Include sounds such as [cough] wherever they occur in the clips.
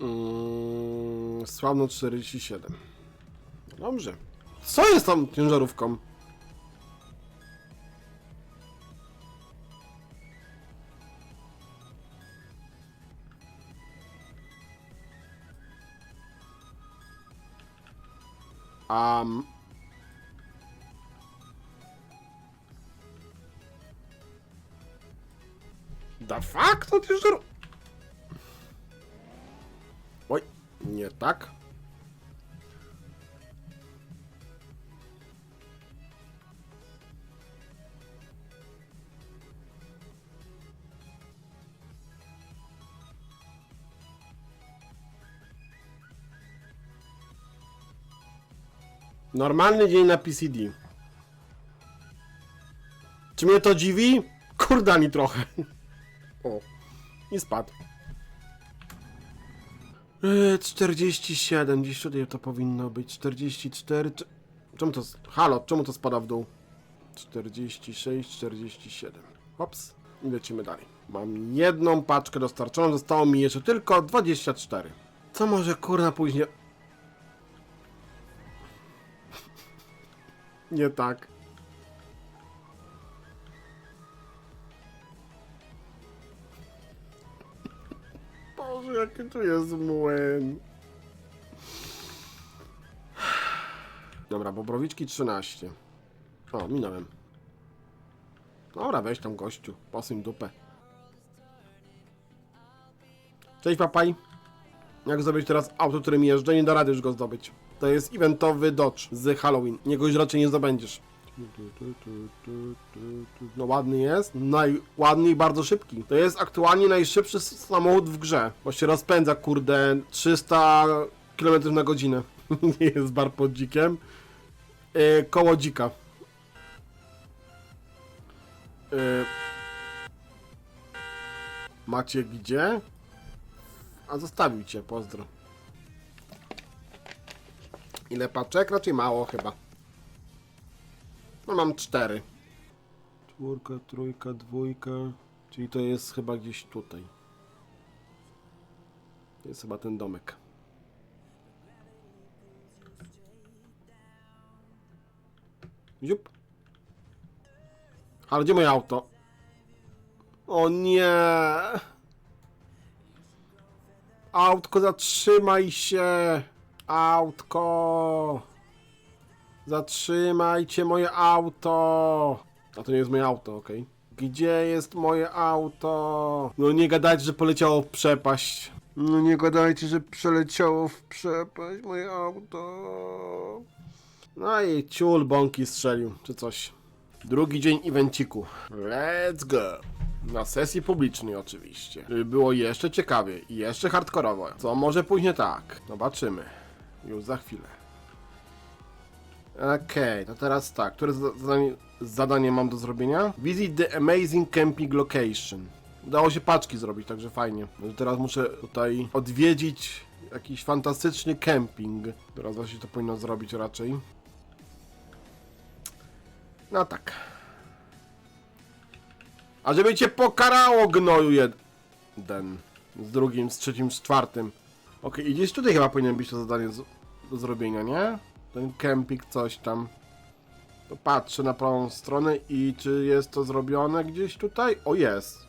Mm, sławno 47. Dobrze. Co jest tą ciężarówką? Um. The fuck? To ciężarówka? Nie tak. Normalny dzień na PCD. Czy mnie to dziwi? Kurda mi trochę. [laughs] O, i spadł. Yy, 47, gdzieś tutaj to powinno być. 44. czy- Czemu to. Halo, czemu to spada w dół? 46, 47. Hops. I lecimy dalej. Mam jedną paczkę dostarczoną, zostało mi jeszcze tylko 24. Co może kurna później. [laughs] Nie tak. Jaki tu jest młyn. Dobra, bobrowiczki 13. O, minąłem. Dobra, weź tam gościu, posyń dupę. Cześć papaj. Jak zdobyć teraz auto, którym jeżdżę? Nie da rady już go zdobyć. To jest eventowy Dodge z Halloween. Niego już raczej nie zdobędziesz. No ładny jest. Najładniej, bardzo szybki. To jest aktualnie najszybszy samochód w grze. Bo się rozpędza, kurde, 300 km na godzinę. [laughs] nie jest bar pod dzikiem. Yy, koło dzika. Yy. Macie gdzie? A zostawił cię, pozdro. Ile paczek? Raczej mało chyba. No mam cztery. Czwórka, trójka, dwójka. Czyli to jest chyba gdzieś tutaj. Jest chyba ten domek. Ziup. Ale gdzie moje auto? O nie! Autko, zatrzymaj się! Autko! Zatrzymajcie moje auto! A to nie jest moje auto, okej. Gdzie jest moje auto? No nie gadajcie, że poleciało w przepaść. No nie gadajcie, że przeleciało w przepaść moje auto. No i ciul bąki strzelił, czy coś. Drugi dzień evenciku. Let's go! Na sesji publicznej oczywiście. Żeby było jeszcze ciekawie i jeszcze hardkorowo. Co może później tak? Zobaczymy. Już za chwilę. Okej, to teraz tak. Które za- zadanie, zadanie mam do zrobienia? Visit the amazing camping location. Udało się paczki zrobić, także fajnie. Teraz muszę tutaj odwiedzić jakiś fantastyczny camping. Teraz właśnie to powinno zrobić raczej. No tak. A żeby cię pokarało gnoju jeden. Z drugim, z trzecim, z czwartym. Okej, i gdzieś tutaj chyba powinien być to zadanie do zrobienia, nie? Ten kempik, coś tam. To patrzę na prawą stronę i czy jest to zrobione gdzieś tutaj? O, jest.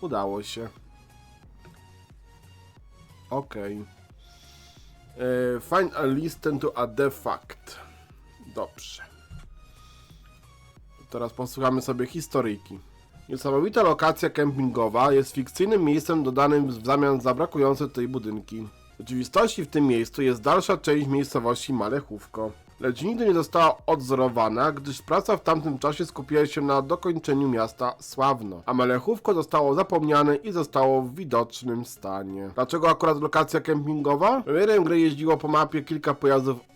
Udało się. Okej. E, Find a listen to a defact. Dobrze. Teraz posłuchamy sobie historyjki. Niesamowita lokacja kempingowa jest fikcyjnym miejscem dodanym w zamian za brakujące tutaj budynki. W rzeczywistości w tym miejscu jest dalsza część miejscowości Malechówko, lecz nigdy nie została odzorowana, gdyż praca w tamtym czasie skupiła się na dokończeniu miasta Sławno, a Malechówko zostało zapomniane i zostało w widocznym stanie. Dlaczego akurat lokacja kempingowa? Premierem gry jeździło po mapie kilka pojazdów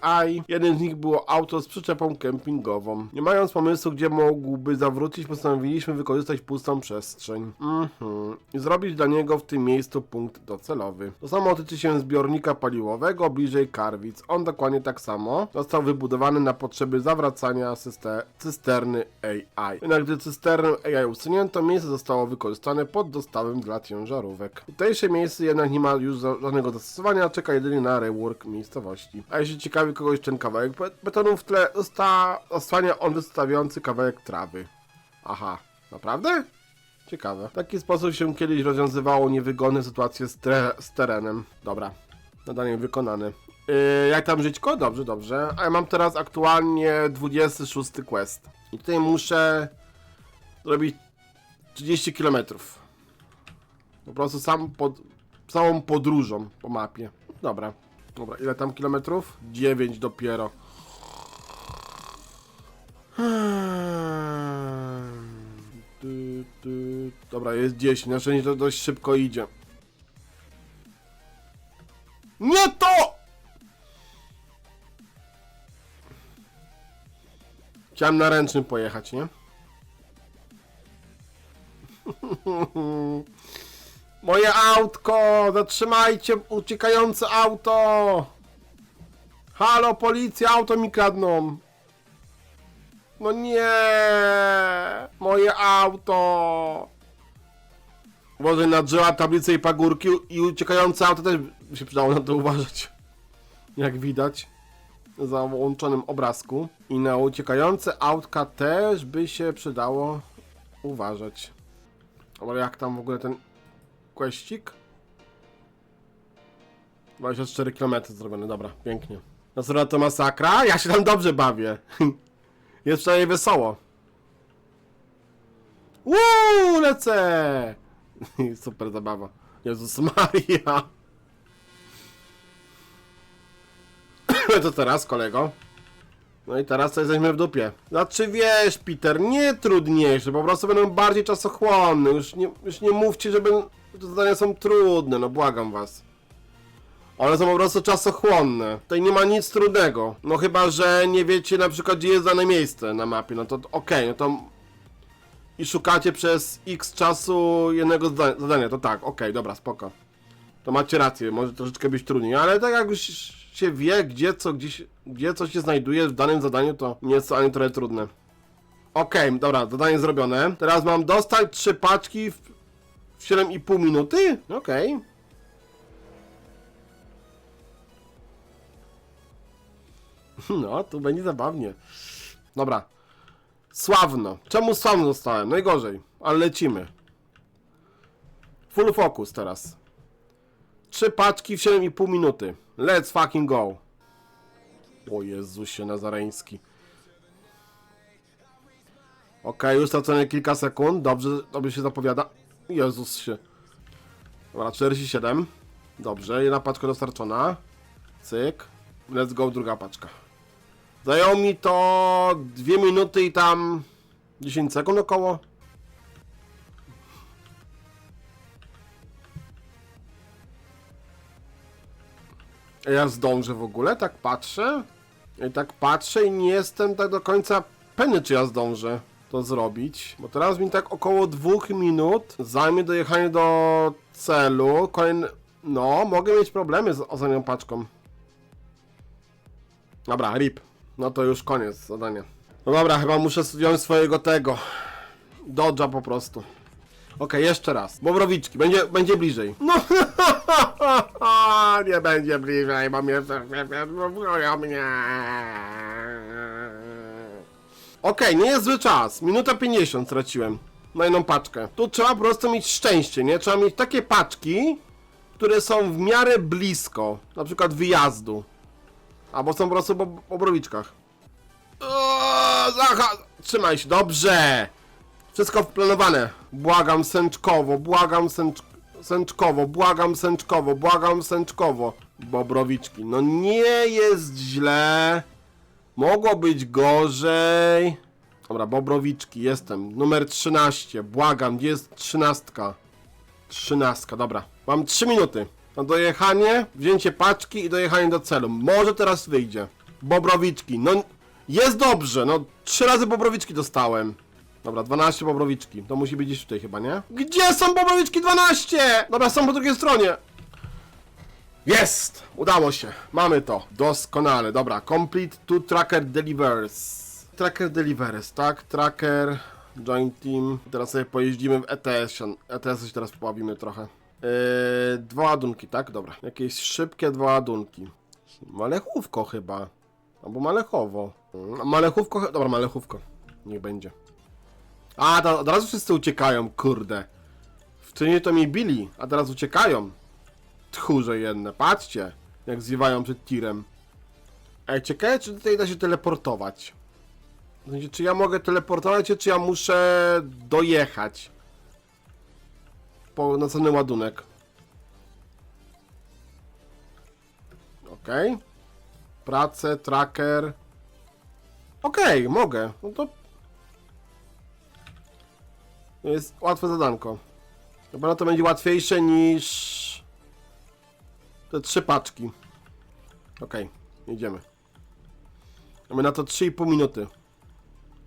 AI. Jednym z nich było auto z przyczepą kempingową. Nie mając pomysłu, gdzie mógłby zawrócić, postanowiliśmy wykorzystać pustą przestrzeń. Mhm. I zrobić dla niego w tym miejscu punkt docelowy. To samo tyczy się zbiornika paliwowego bliżej Karwic. On dokładnie tak samo został wybudowany na potrzeby zawracania syste- cysterny AI. Jednak gdy cysternę AI usunięto, miejsce zostało wykorzystane pod dostawę dla ciężarówek. Tutejsze miejsce jednak nie ma już żadnego zastosowania, czeka jedynie na rework miejscowości. A jeśli ciekawi kogoś ten kawałek be- betonu w tle, zosta- osłania on wystawiający kawałek trawy. Aha, naprawdę? Ciekawe. W taki sposób się kiedyś rozwiązywało niewygodne sytuacje z, tre- z terenem. Dobra, zadanie wykonane. Yy, jak tam żyćko? Dobrze, dobrze. A ja mam teraz aktualnie 26 quest. I tutaj muszę zrobić 30 km. Po prostu sam pod, całą podróżą po mapie. Dobra. Dobra, ile tam kilometrów? 9 dopiero. Ty. Dobra, jest 10. Na szczęście to dość szybko idzie. Nie to! Chciałem na ręcznym pojechać, nie? Autko! Zatrzymajcie uciekające auto! Halo, policja, auto mi kradną! No nie! Moje auto! Może nadrzeła tablice i pagórki i uciekające auto też się przydało na to uważać. Jak widać na załączonym obrazku. I na uciekające autka też by się przydało uważać. Ale jak tam w ogóle ten questik? 24 km zrobione, dobra, pięknie. Nasura to masakra? Ja się tam dobrze bawię. [laughs] Jest przynajmniej wesoło. Uuu, lecę! [laughs] Super zabawa. Jezus Maria. [coughs] to teraz, kolego? No i teraz to jesteśmy w dupie. Znaczy wiesz, Peter, nie trudniejsze, po prostu będą bardziej czasochłonne. Już nie, już nie mówcie, że będą, że te zadania są trudne, no błagam was. One są po prostu czasochłonne. Tutaj nie ma nic trudnego. No chyba, że nie wiecie na przykład, gdzie jest dane miejsce na mapie, no to okej, no to... I szukacie przez x czasu jednego zadania, to tak, okej, dobra, spoko. To macie rację, może troszeczkę być trudniej, ale tak jak już się wie, gdzie co, gdzie, się, gdzie co się znajduje w danym zadaniu, to nie jest to ani trochę trudne. Okej, dobra, zadanie zrobione. Teraz mam dostać trzy paczki w, w 7,5 minuty? Okej. [laughs] No, tu będzie zabawnie. Dobra. Sławno. Czemu sam zostałem? Najgorzej. Ale lecimy. Full focus teraz. Trzy paczki w 7,5 minuty. Let's fucking go. O Jezusie Nazareński. Okej, już stracone kilka sekund. Dobrze, dobrze się zapowiada. Jezus się. Dobra, 47. Dobrze, jedna paczka dostarczona. Cyk. Let's go, druga paczka. Zajęło mi to 2 minuty i tam 10 sekund około. Ja zdążę w ogóle, tak patrzę. I tak patrzę i nie jestem tak do końca pewny, czy ja zdążę to zrobić. Bo teraz mi tak około dwóch minut zajmie dojechanie do celu. Kolejny... No, mogę mieć problemy z ostatnią paczką. Dobra, rip. No to już koniec zadania. No dobra, chyba muszę wziąć swojego tego. Dodża po prostu. Okej, jeszcze raz. Bobrowiczki, będzie, będzie bliżej. No, nie będzie bliżej, bo mnie mnie. Okej, nie jest zły czas. Minuta 50 straciłem na jedną paczkę. Tu trzeba po prostu mieć szczęście, nie? Trzeba mieć takie paczki, które są w miarę blisko. Na przykład wyjazdu. Albo są po prostu po, po browiczkach. Eee, Zacha! Trzymaj się, dobrze! Wszystko planowane. Błagam sęczkowo, błagam sęcz... sęczkowo, błagam sęczkowo, błagam sęczkowo. Bobrowiczki. No nie jest źle. Mogło być gorzej. Dobra, Bobrowiczki, jestem. Numer 13. Błagam, gdzie jest trzynastka? Trzynastka, dobra. Mam 3 minuty. No dojechanie, wzięcie paczki i dojechanie do celu. Może teraz wyjdzie. Bobrowiczki. No jest dobrze, no trzy razy bobrowiczki dostałem. Dobra, 12 bobrowiczki. To musi być gdzieś tutaj chyba, nie? Gdzie są bobrowiczki 12? Dobra, są po drugiej stronie. Jest! Udało się. Mamy to. Doskonale. Dobra, complete to tracker delivers. Tracker delivers, tak? Tracker, join team. Teraz sobie pojeździmy w ETS. ETS się teraz pobawimy trochę. Yy, dwa ładunki, tak? Dobra. Jakieś szybkie dwa ładunki. Malechówko chyba. Albo Malechowo. Mm, Malechówko, dobra, Malechówko. Niech będzie. A, to od razu wszyscy uciekają, kurde. Wcześniej to mi bili, a teraz uciekają. Tchórze jedne, patrzcie, jak zjewają przed tirem. Ej, ciekawe, czy tutaj da się teleportować. Sensie, czy ja mogę teleportować się, czy ja muszę dojechać? Po następny ładunek. Okej. Pracę, tracker. Okej, mogę. No to... To jest łatwe zadanko. Chyba to będzie łatwiejsze niż... Te trzy paczki. Okej, jedziemy. Mamy na to 3,5 minuty.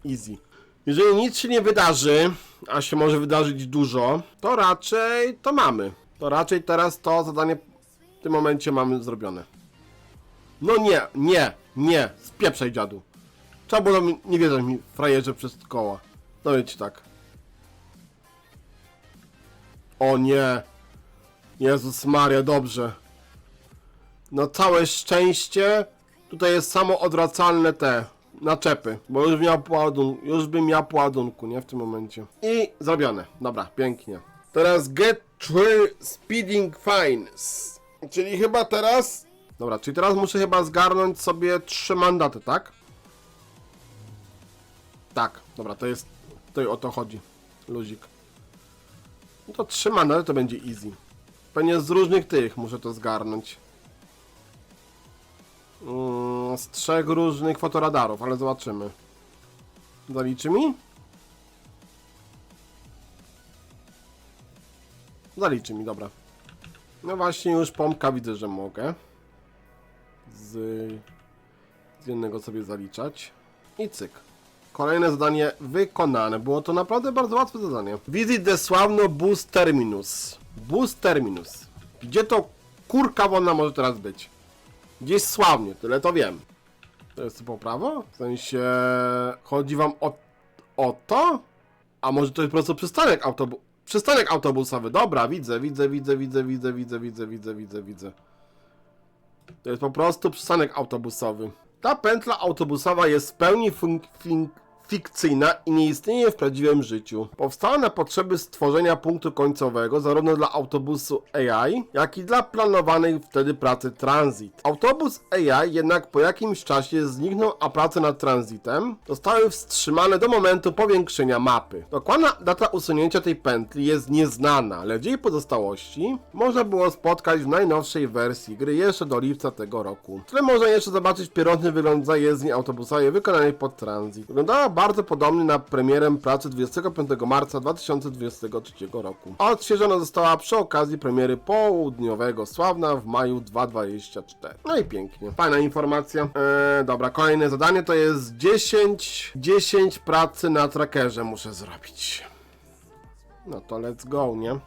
Easy. Jeżeli nic się nie wydarzy, a się może wydarzyć dużo, to raczej to mamy. To raczej teraz to zadanie w tym momencie mamy zrobione. No nie, nie, nie, spieprzaj dziadu. Trzeba było nie wierzyć mi frajerze przez koła. No wiecie tak. O nie. Jezus Maria, dobrze. No całe szczęście. Tutaj jest samo odwracalne te naczepy, bo już miał ładun, już bym miał po ładunku, nie w tym momencie. I zrobione. Dobra, pięknie. Teraz get three speeding fines. Czyli chyba teraz. Dobra, czyli teraz muszę chyba zgarnąć sobie trzy mandaty, tak? Tak, dobra, to jest. Tutaj o to chodzi. Luzik. No to trzy mandaty to będzie easy. Pewnie z różnych tych muszę to zgarnąć. Mm, z trzech różnych fotoradarów, ale zobaczymy. Zaliczy mi? Zaliczy mi, dobra. No właśnie już pompka widzę, że mogę. Z, z jednego sobie zaliczać. I cyk. Kolejne zadanie wykonane. Było to naprawdę bardzo łatwe zadanie. Visit the sławno Bus Terminus. Bus Terminus. Gdzie to kurka wonna może teraz być? Gdzieś sławnie, tyle to wiem. To jest po prawo? W sensie... Chodzi wam o, o to? A może to jest po prostu przystanek autobu... Przystanek autobusowy, dobra, widzę, widzę, widzę, widzę, widzę, widzę, widzę, widzę, widzę, widzę. To jest po prostu przystanek autobusowy. Ta pętla autobusowa jest w pełni fun- fin- fikcyjna i nie istnieje w prawdziwym życiu. Powstała na potrzeby stworzenia punktu końcowego zarówno dla autobusu AI, jak i dla planowanej wtedy pracy Transit. Autobus AI jednak po jakimś czasie zniknął, a prace nad Transitem zostały wstrzymane do momentu powiększenia mapy. Dokładna data usunięcia tej pętli jest nieznana, lecz jej pozostałości można było spotkać w najnowszej wersji gry jeszcze do lipca tego roku. Tyle można jeszcze zobaczyć pierwotny wygląd zajezdni autobusowej wykonanej pod Transit. Wyglądała bardzo podobnie na premierę pracy 25 marca 2023 roku. Odświeżona została przy okazji premiery południowego Sławna w maju 2024. No i pięknie. Fajna informacja. Eee, dobra, kolejne zadanie to jest 10, 10 pracy na trackerze muszę zrobić. No to let's go, nie?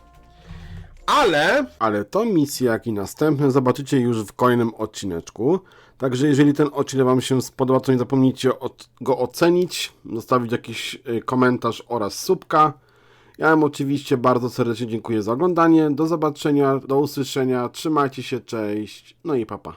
Ale, ale to misje, jak i następne zobaczycie już w kolejnym odcineczku. Także jeżeli ten odcinek Wam się spodoba, to nie zapomnijcie go ocenić, zostawić jakiś y, komentarz oraz subka. Ja Wam oczywiście bardzo serdecznie dziękuję za oglądanie. Do zobaczenia, do usłyszenia. Trzymajcie się, cześć. No i papa.